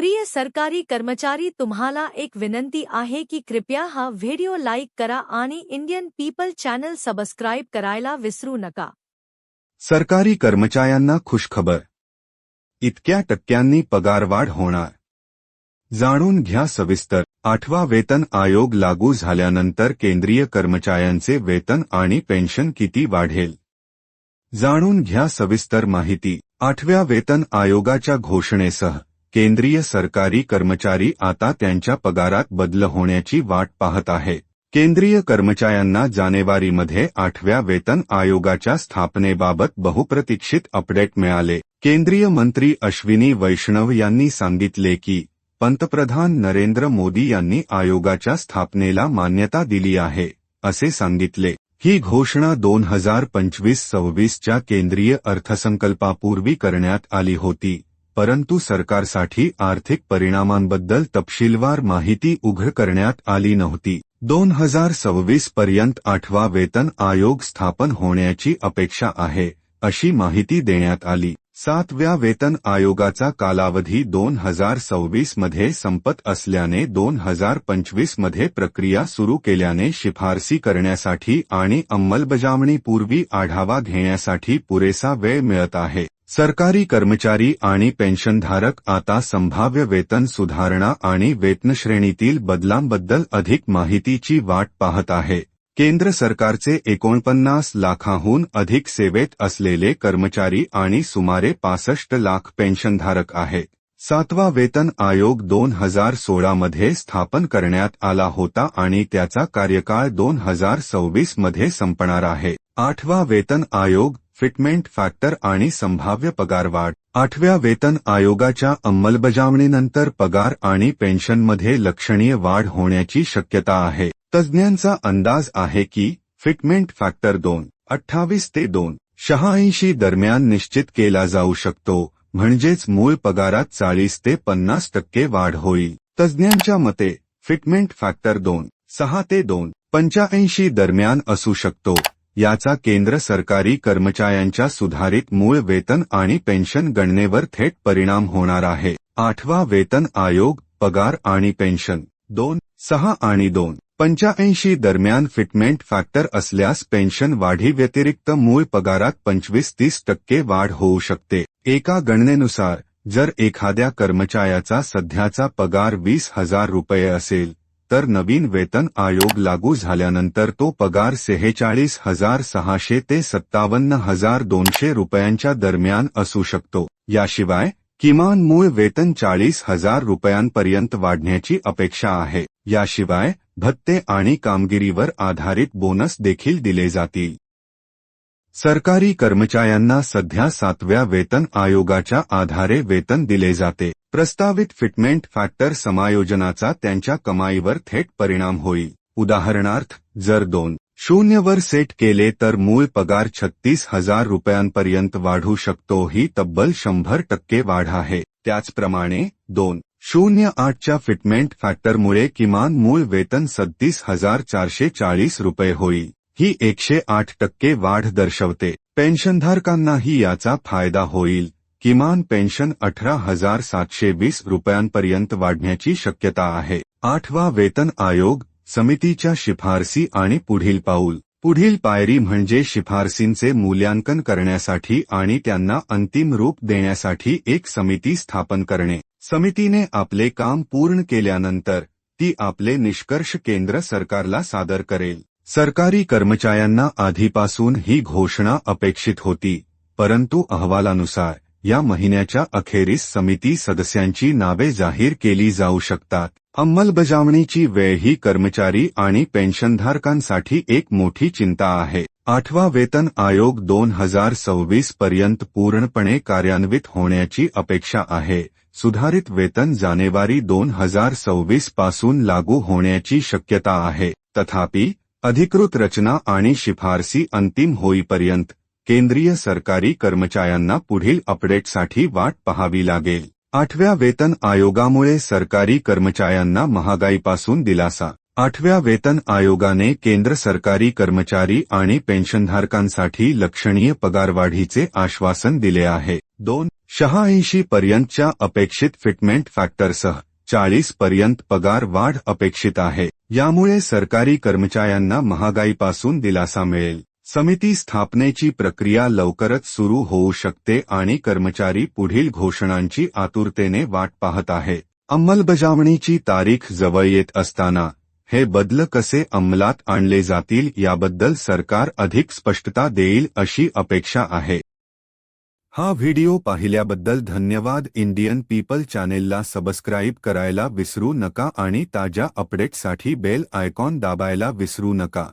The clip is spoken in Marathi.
प्रिय सरकारी कर्मचारी तुम्हाला एक विनंती आहे की कृपया हा व्हिडिओ लाईक करा आणि इंडियन पीपल चॅनल सबस्क्राईब करायला विसरू नका. सरकारी कर्मचाऱ्यांना खुशखबर. इतक्या टक्क्यांनी पगारवाढ होणार. जाणून घ्या सविस्तर. आठवा वेतन आयोग लागू झाल्यानंतर केंद्रीय कर्मचाऱ्यांचे वेतन आणि पेन्शन किती वाढेल? जाणून घ्या सविस्तर माहिती. आठव्या वेतन आयोगाच्या घोषणेसह केंद्रीय सरकारी कर्मचारी आता त्यांच्या पगारात बदल होण्याची वाट पाहत आहे. केंद्रीय कर्मचाऱ्यांना जानेवारीमध्ये आठव्या वेतन आयोगाच्या स्थापनेबाबत बहुप्रतीक्षित अपडेट मिळाले. केंद्रीय मंत्री अश्विनी वैष्णव यांनी सांगितले की पंतप्रधान नरेंद्र मोदी यांनी आयोगाच्या स्थापनेला मान्यता दिली आहे असे सांगितले. ही घोषणा दोन हजार पंचवीस सव्वीसच्या केंद्रीय अर्थसंकल्पापूर्वी करण्यात आली होती. परंतु सरकारसाठी आर्थिक परिणामांबद्दल तपशीलवार माहिती उघड करण्यात आली नव्हती. दोन हजार सव्वीस पर्यंत आठवा वेतन आयोग स्थापन होण्याची अपेक्षा आहे अशी माहिती देण्यात आली. सातव्या वेतन आयोगाचा कालावधी दोन हजार सव्वीसमध्ये संपत असल्याने दोन हजार पंचवीसमध्ये प्रक्रिया सुरू केल्याने शिफारसी करण्यासाठी आणि अंमलबजावणीपूर्वी आढावा घेण्यासाठी पुरेसा वेळ मिळत आहे. सरकारी कर्मचारी आणि पेन्शनधारक आता संभाव्य वेतन सुधारणा आणि वेतनश्रेणीतील बदलांबद्दल अधिक माहितीची वाट पाहत आहे. केंद्र सरकारचे एकोणपन्नास लाखाहून अधिक सेवेत असलेले कर्मचारी आणि सुमारे पासष्ट लाख पेन्शनधारक आहे. सातवा वेतन आयोग दोन हजार सोळामध्ये स्थापन करण्यात आला होता आणि त्याचा कार्यकाळ दोन हजार सव्वीसमध्ये संपणार आहे. आठवा वेतन आयोग फिटमेंट फॅक्टर आणि संभाव्य पगारवाढ आठव्या वेतन आयोगाच्या अंमलबजावणीनंतर पगार आणि पेन्शनमध्ये लक्षणीय वाढ होण्याची शक्यता आहे. तज्ज्ञांचा अंदाज आहे की फिटमेंट फॅक्टर दोन अठ्ठावीस ते दोन शहाऐंशी दरम्यान निश्चित केला जाऊ शकतो म्हणजेच मूळ पगारात चाळीस ते पन्नास टक्के वाढ होईल. तज्ज्ञांच्या मते फिटमेंट फॅक्टर दोन सहा ते दोन पंच्याऐंशी दरम्यान असू शकतो. याचा केंद्र सरकारी कर्मचाऱ्यांच्या सुधारित मूळ वेतन आणि पेन्शन गणनेवर थेट परिणाम होणार आहे. आठवा वेतन आयोग पगार आणि पेन्शन. दोन सहा आणि दोन. पंच्याऐंशी दरम्यान फिटमेंट फॅक्टर असल्यास पेन्शन वाढीव्यतिरिक्त मूळ पगारात पंचवीस तीस टक्के वाढ होऊ शकते. एका गणनेनुसार जर एखाद्या कर्मचाऱ्याचा सध्याचा पगार वीस हजार रुपये असेल तर नवीन वेतन आयोग लागू झाल्यानंतर तो पगार सेहेचाळीस हजार सहाशे ते सत्तावन्न हजार दोनशे रुपयांच्या दरम्यान असू शकतो. याशिवाय किमान मूळ वेतन चाळीस हजार रुपयांपर्यंत वाढण्याची अपेक्षा आहे. याशिवाय भत्ते आणि कामगिरीवर आधारित बोनस देखील दिले जातील. सरकारी कर्मचाऱ्यांना सध्या सातव्या वेतन आयोगाच्या आधारे वेतन दिले जाते. प्रस्तावित फिटमेंट फॅक्टर समायोजनाचा त्यांच्या कमाईवर थेट परिणाम होईल. उदाहरणार्थ जर दोन शून्यवर सेट केले तर मूळ पगार छत्तीस हजार रुपयांपर्यंत वाढू शकतो. ही तब्बल शंभर टक्के वाढ आहे. त्याचप्रमाणे दोन शून्य आठच्या फिटमेंट फॅक्टरमुळे किमान मूळ वेतन सत्तीस हजार चारशे चाळीस रुपये होईल. ही एकशे आठ टक्के वाढ दर्शवते. पेन्शनधारकांनाही याचा फायदा होईल. किमान पेन्शन अठरा हजार सातशे वीस रुपयांपर्यंत वाढण्याची शक्यता आहे. आठवा वेतन आयोग समितीच्या शिफारसी आणि पुढील पाऊल. पुढील पायरी म्हणजे शिफारसींचे मूल्यांकन करण्यासाठी आणि त्यांना अंतिम रूप देण्यासाठी एक समिती स्थापन करणे. समितीने आपले काम पूर्ण केल्यानंतर ती आपले निष्कर्ष केंद्र सरकारला सादर करेल. सरकारी कर्मचाऱ्यांना आधीपासून ही घोषणा अपेक्षित होती परंतु अहवालानुसार या महिन्याच्या अखेरीस समिती सदस्यांची नावे जाहीर केली जाऊ शकतात. अंमलबजावणीची वेळ ही कर्मचारी आणि पेन्शनधारकांसाठी एक मोठी चिंता आहे. आठवा वेतन आयोग दोन हजार सव्वीस पर्यंत पूर्णपणे कार्यान्वित होण्याची अपेक्षा आहे. सुधारित वेतन जानेवारी दोन हजार सव्वीसपासून लागू होण्याची शक्यता आहे. तथापि अधिकृत रचना आणि शिफारसी अंतिम होईपर्यंत केंद्रीय सरकारी कर्मचाऱ्यांना पुढील अपडेटसाठी वाट पाहावी लागेल. आठव्या वेतन आयोगामुळे सरकारी कर्मचाऱ्यांना महागाईपासून दिलासा. आठव्या वेतन आयोगाने केंद्र सरकारी कर्मचारी आणि पेन्शनधारकांसाठी लक्षणीय पगारवाढीचे आश्वासन दिले आहे. दोन शहाऐंशी पर्यंतच्या अपेक्षित फिटमेंट फॅक्टरसह चाळीस पर्यंत पगार वाढ अपेक्षित आहे. यामुळे सरकारी कर्मचाऱ्यांना महागाईपासून दिलासा मिळेल. समिती स्थापनेची प्रक्रिया लवकरच सुरू होऊ शकते आणि कर्मचारी पुढील घोषणांची आतुरतेने वाट पाहत आहेत अंमलबजावणीची तारीख येत असताना, हे बदल कसे अंमलात जातील याबद्दल सरकार अधिक स्पष्टता देईल अशी अपेक्षा आहे. हा व्हिडिओ पाहिल्याबद्दल धन्यवाद. इंडियन पीपल चॅनेलला सबस्क्राईब करायला विसरू नका आणि ताज्या अपडेटसाठी बेल आयकॉन दाबायला विसरू नका.